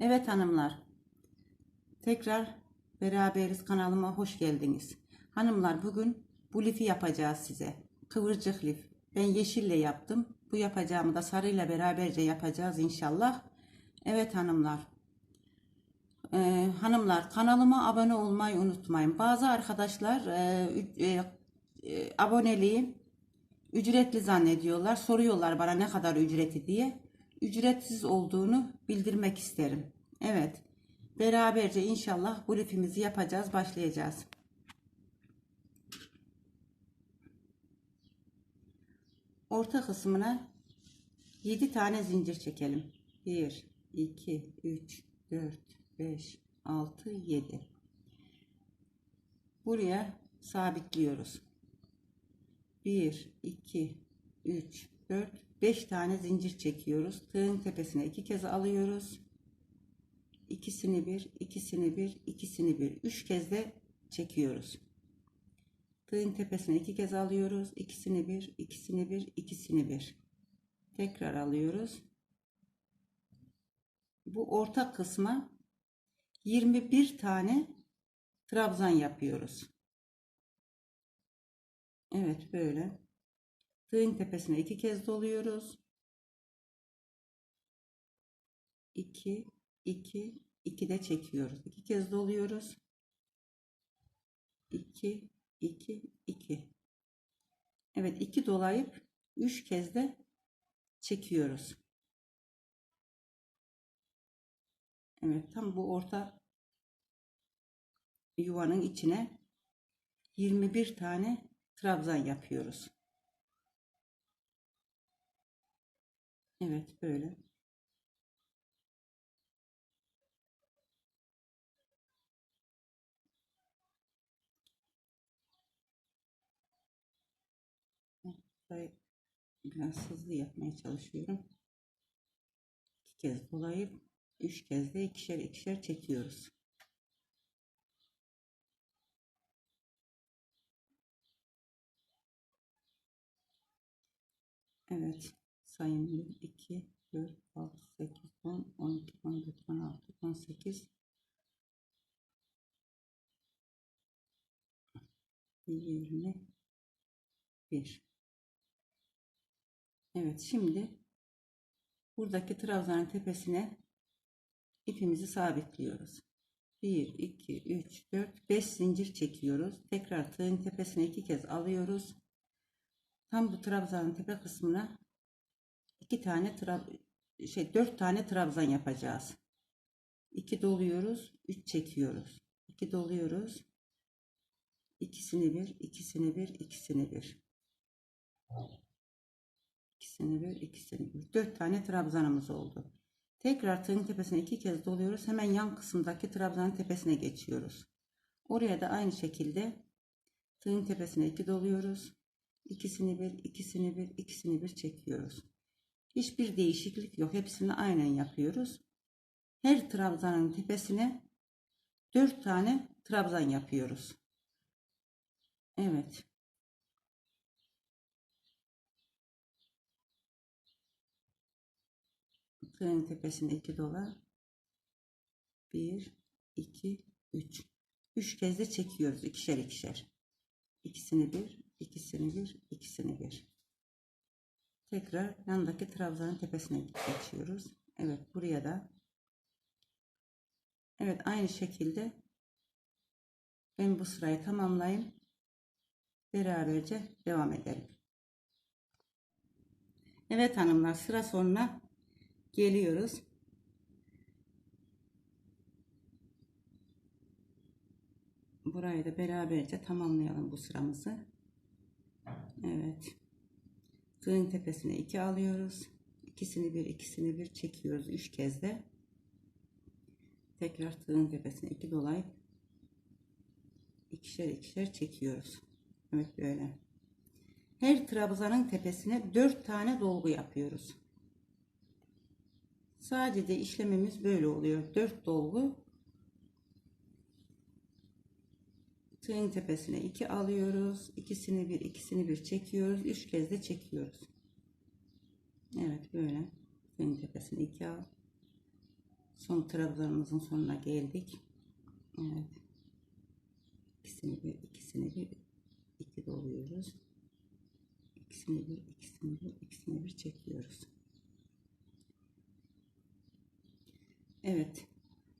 Evet hanımlar. Tekrar beraberiz kanalıma hoş geldiniz. Hanımlar bugün bu lifi yapacağız size. Kıvırcık lif. Ben yeşille yaptım. Bu yapacağımı da sarıyla beraberce yapacağız inşallah. Evet hanımlar. Ee, hanımlar kanalıma abone olmayı unutmayın. Bazı arkadaşlar e, e, e, aboneliği ücretli zannediyorlar. Soruyorlar bana ne kadar ücreti diye. Ücretsiz olduğunu bildirmek isterim. Evet. Beraberce inşallah bu lifimizi yapacağız, başlayacağız. Orta kısmına 7 tane zincir çekelim. 1 2 3 4 5 6 7 Buraya sabitliyoruz. 1 2 3 4 5 tane zincir çekiyoruz. Tığın tepesine iki kez alıyoruz. İkisini bir, ikisini bir, ikisini bir. Üç kez de çekiyoruz. Tığın tepesine iki kez alıyoruz. İkisini bir, ikisini bir, ikisini bir. Tekrar alıyoruz. Bu orta kısma 21 tane trabzan yapıyoruz. Evet böyle. Tığın tepesine iki kez doluyoruz. 2 2 2 de çekiyoruz. İki kez doluyoruz. 2 2 2 Evet 2 dolayıp 3 kez de çekiyoruz. Evet tam bu orta yuvanın içine 21 tane trabzan yapıyoruz. Evet böyle. Burayı biraz hızlı yapmaya çalışıyorum. İki kez dolayıp üç kez de ikişer ikişer çekiyoruz. Evet. Sayın 1, 2, 4, 6, 8, 10, 12, 14, 16, 18, 21. Evet şimdi buradaki trabzanın tepesine ipimizi sabitliyoruz. 1, 2, 3, 4, 5 zincir çekiyoruz. Tekrar tığın tepesine iki kez alıyoruz. Tam bu trabzanın tepe kısmına iki tane şey dört tane trabzan yapacağız. 2 doluyoruz, 3 çekiyoruz. 2 doluyoruz. İkisini bir, ikisini bir, ikisini bir. İkisini bir, ikisini bir. Dört tane trabzanımız oldu. Tekrar tığın tepesine iki kez doluyoruz. Hemen yan kısımdaki trabzanın tepesine geçiyoruz. Oraya da aynı şekilde tığın tepesine iki doluyoruz. İkisini bir, ikisini bir, ikisini bir çekiyoruz. Hiçbir değişiklik yok. Hepsini aynen yapıyoruz. Her trabzanın tepesine dört tane trabzan yapıyoruz. Evet. Tığın tepesine iki dola. Bir, iki, üç. Üç kez de çekiyoruz. ikişer ikişer. İkisini bir, ikisini bir, ikisini bir. Tekrar yandaki trabzanın tepesine geçiyoruz. Evet buraya da. Evet aynı şekilde ben bu sırayı tamamlayayım. Beraberce devam edelim. Evet hanımlar sıra sonuna geliyoruz. Burayı da beraberce tamamlayalım bu sıramızı. Evet. Tığın tepesine 2 alıyoruz. İkisini bir, ikisini bir çekiyoruz. 3 kez de. Tekrar tığın tepesine 2 dolayıp ikişer ikişer çekiyoruz. Evet böyle. Her trabzanın tepesine 4 tane dolgu yapıyoruz. Sadece işlemimiz böyle oluyor. 4 dolgu tığın tepesine 2 alıyoruz. İkisini bir, ikisini bir çekiyoruz. 3 kez de çekiyoruz. Evet böyle. Tığın tepesine 2 al. Son trabzanımızın sonuna geldik. Evet. İkisini bir, ikisini bir, iki doluyoruz. İkisini bir, ikisini bir, ikisini bir çekiyoruz. Evet.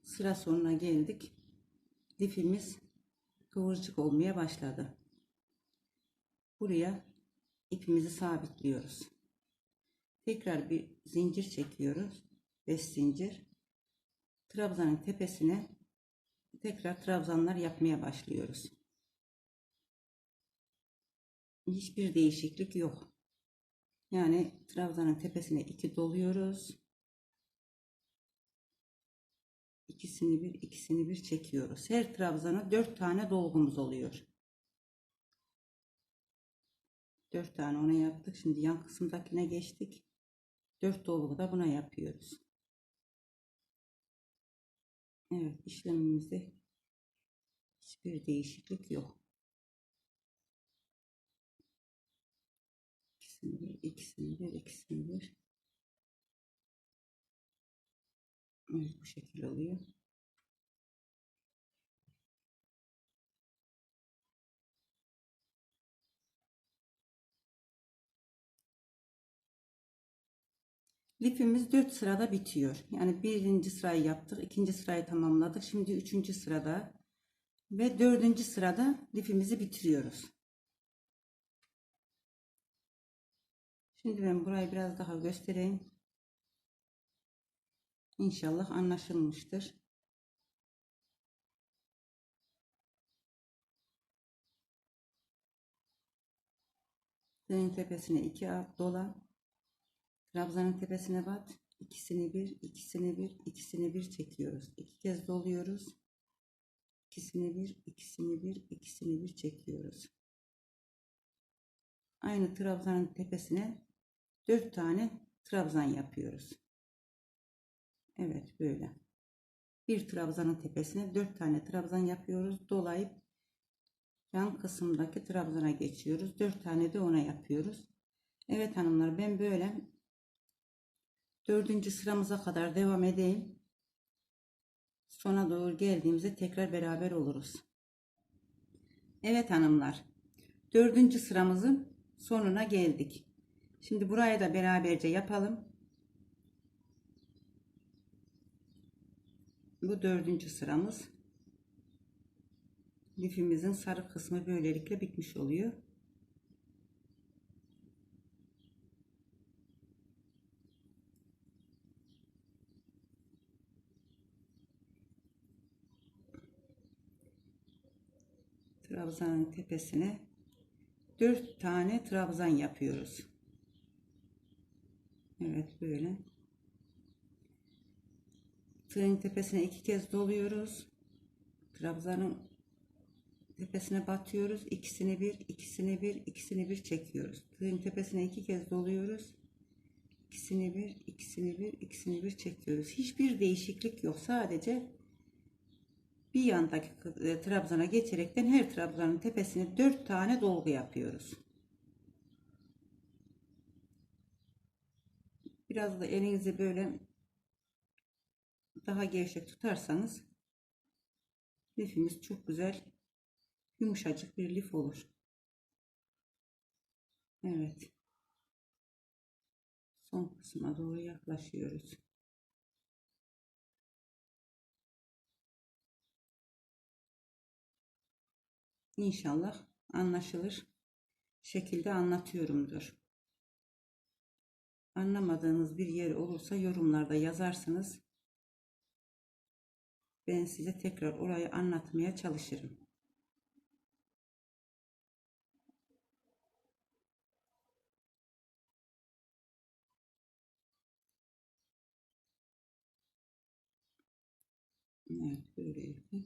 Sıra sonuna geldik. Lifimiz kıvırcık olmaya başladı. Buraya ipimizi sabitliyoruz. Tekrar bir zincir çekiyoruz. 5 zincir. Trabzanın tepesine tekrar trabzanlar yapmaya başlıyoruz. Hiçbir değişiklik yok. Yani trabzanın tepesine iki doluyoruz. İkisini bir, ikisini bir çekiyoruz. Her trabzana dört tane dolgumuz oluyor. Dört tane ona yaptık. Şimdi yan kısımdakine geçtik. Dört dolgu da buna yapıyoruz. Evet işlemimizde hiçbir değişiklik yok. İkisini bir, ikisini bir, ikisini bir. Evet bu şekil oluyor. Lifimiz 4 sırada bitiyor. Yani birinci sırayı yaptık, ikinci sırayı tamamladık. Şimdi üçüncü sırada ve dördüncü sırada lifimizi bitiriyoruz. Şimdi ben burayı biraz daha göstereyim. İnşallah anlaşılmıştır. Senin tepesine iki dola. Trabzanın tepesine bat. İkisini bir, ikisini bir, ikisini bir çekiyoruz. İki kez doluyoruz. İkisini bir, ikisini bir, ikisini bir çekiyoruz. Aynı trabzanın tepesine dört tane trabzan yapıyoruz. Evet böyle. Bir trabzanın tepesine dört tane trabzan yapıyoruz. Dolayıp yan kısımdaki trabzana geçiyoruz. Dört tane de ona yapıyoruz. Evet hanımlar ben böyle dördüncü sıramıza kadar devam edeyim. Sona doğru geldiğimizde tekrar beraber oluruz. Evet hanımlar. Dördüncü sıramızın sonuna geldik. Şimdi buraya da beraberce yapalım. Bu dördüncü sıramız. Lifimizin sarı kısmı böylelikle bitmiş oluyor. Trabzanın tepesine 4 tane trabzan yapıyoruz. Evet böyle. Tığın tepesine iki kez doluyoruz. Trabzanın tepesine batıyoruz. İkisini bir, ikisini bir, ikisini bir çekiyoruz. Tığın tepesine iki kez doluyoruz. İkisini bir, ikisini bir, ikisini bir çekiyoruz. Hiçbir değişiklik yok. Sadece bir yandaki e, trabzana geçerekten her trabzanın tepesine dört tane dolgu yapıyoruz. Biraz da elinizi böyle daha gevşek tutarsanız lifimiz çok güzel yumuşacık bir lif olur. Evet. Son kısma doğru yaklaşıyoruz. İnşallah anlaşılır şekilde anlatıyorumdur. Anlamadığınız bir yer olursa yorumlarda yazarsınız. Ben size tekrar orayı anlatmaya çalışırım. Evet böylelikle.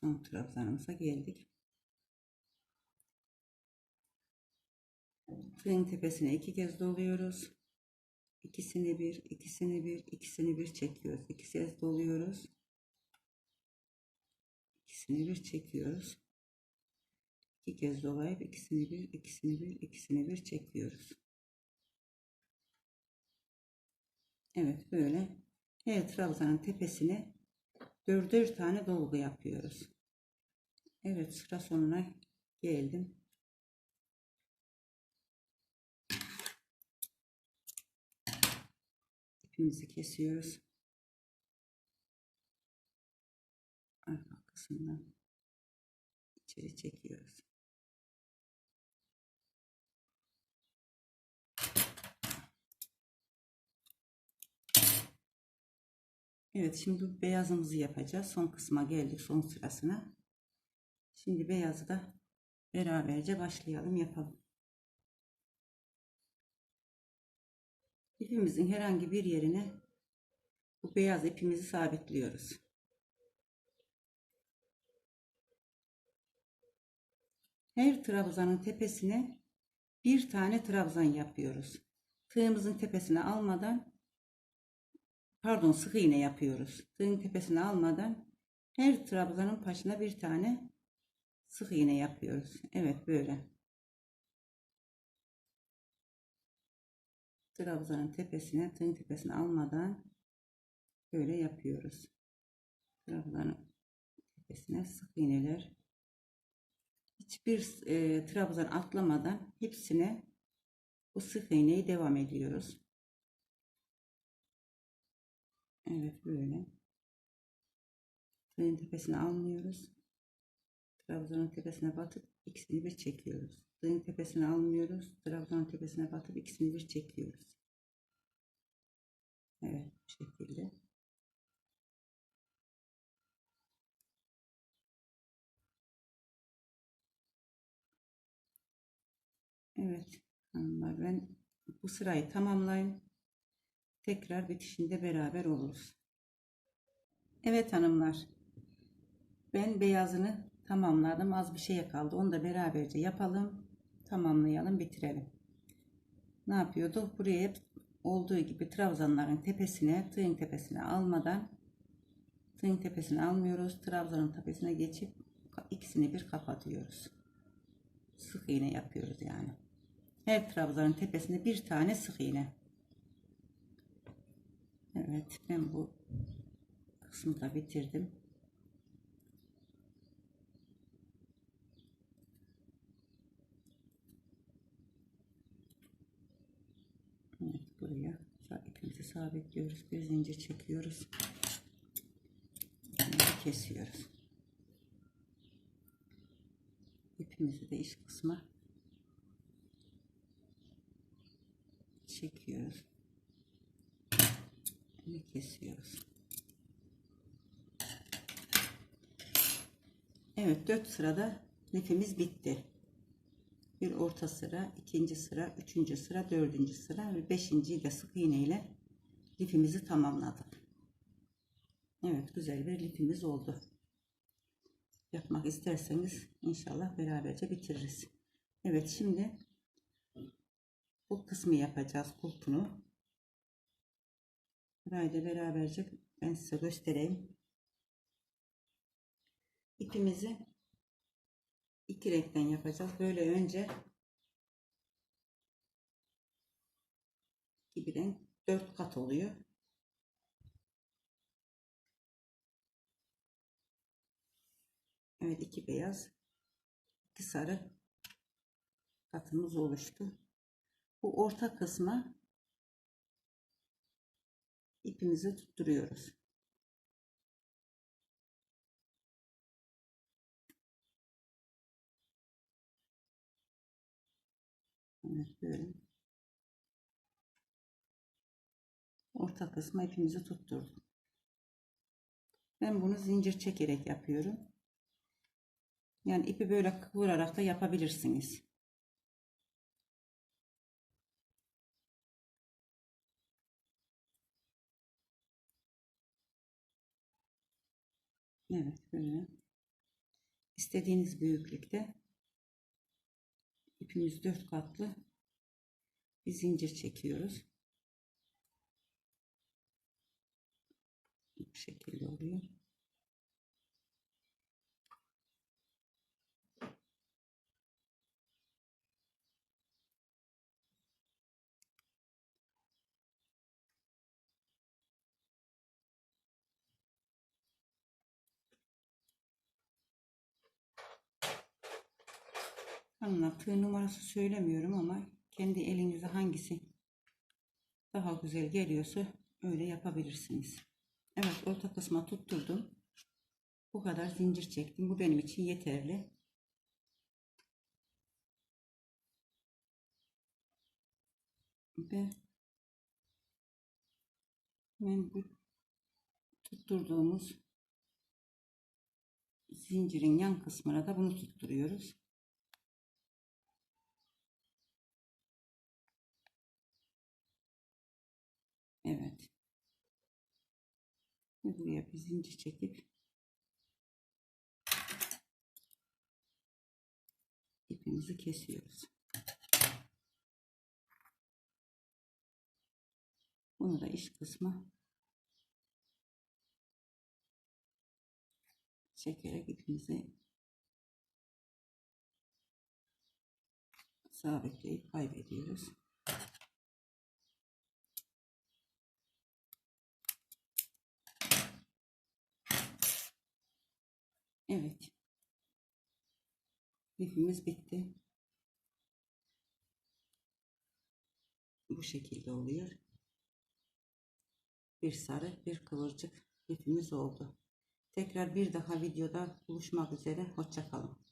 Son trabzanımıza geldik. Tığın tepesine iki kez doluyoruz. ikisini bir, ikisini bir, ikisini bir çekiyoruz. İki kez doluyoruz. İkisini bir çekiyoruz. İki kez dolayıp ikisini bir, ikisini bir, ikisini bir çekiyoruz. Evet böyle her trabzanın tepesine dörder tane dolgu yapıyoruz. Evet sıra sonuna geldim. İpimizi kesiyoruz. Arka kısmından içeri çekiyoruz. Evet şimdi beyazımızı yapacağız. Son kısma geldik son sırasına. Şimdi beyazı da beraberce başlayalım yapalım. İpimizin herhangi bir yerine bu beyaz ipimizi sabitliyoruz. Her trabzanın tepesine bir tane trabzan yapıyoruz. Tığımızın tepesine almadan pardon sık iğne yapıyoruz. Tığın tepesine almadan her trabzanın başına bir tane sık iğne yapıyoruz. Evet böyle. Trabzanın tepesine tığın tepesine almadan böyle yapıyoruz. Trabzanın tepesine sık iğneler. Hiçbir e, trabzan atlamadan hepsine bu sık iğneyi devam ediyoruz. Evet böyle. Tığın tepesine almıyoruz. Trabzanın tepesine batıp ikisini bir çekiyoruz. Tığın tepesine almıyoruz. Trabzanın tepesine batıp ikisini bir çekiyoruz. Evet bu şekilde. Evet hanımlar ben bu sırayı tamamlayayım. Tekrar bitişinde beraber oluruz. Evet hanımlar. Ben beyazını tamamladım. Az bir şeye kaldı. Onu da beraberce yapalım. Tamamlayalım, bitirelim. Ne yapıyorduk? Buraya hep olduğu gibi trabzanların tepesine, tığın tepesine almadan tığın tepesine almıyoruz. Trabzanın tepesine geçip ikisini bir kapatıyoruz. Sık iğne yapıyoruz yani. Her trabzanın tepesine bir tane sık iğne. Evet ben bu kısmı da bitirdim. Evet buraya ipimizi sabitliyoruz. Bir zincir çekiyoruz. İpimizi kesiyoruz. İpimizi de iç kısma çekiyoruz ve kesiyoruz. Evet 4 sırada lifimiz bitti. Bir orta sıra, ikinci sıra, üçüncü sıra, dördüncü sıra ve beşinciyi de sık iğne ile lifimizi tamamladık. Evet güzel bir lifimiz oldu. Yapmak isterseniz inşallah beraberce bitiririz. Evet şimdi bu kısmı yapacağız kulpunu. Burayı da beraberce ben size göstereyim. İpimizi iki renkten yapacağız. Böyle önce iki bir renk dört kat oluyor. Evet iki beyaz iki sarı katımız oluştu. Bu orta kısma ipimizi tutturuyoruz. Evet böyle. Orta kısma ipimizi tutturdum. Ben bunu zincir çekerek yapıyorum. Yani ipi böyle kıvırarak da yapabilirsiniz. Evet böyle. İstediğiniz büyüklükte ipimiz dört katlı bir zincir çekiyoruz. Bu şekilde oluyor. Hanımlar numarası söylemiyorum ama kendi elinize hangisi daha güzel geliyorsa öyle yapabilirsiniz. Evet orta kısma tutturdum. Bu kadar zincir çektim. Bu benim için yeterli. Ve hemen bu tutturduğumuz zincirin yan kısmına da bunu tutturuyoruz. Evet. Ve buraya bir zincir çekip ipimizi kesiyoruz. Bunu da iç kısmı çekerek ipimizi sabitleyip kaybediyoruz. Evet. Lifimiz bitti. Bu şekilde oluyor. Bir sarı, bir kıvırcık lifimiz oldu. Tekrar bir daha videoda buluşmak üzere. Hoşça kalın.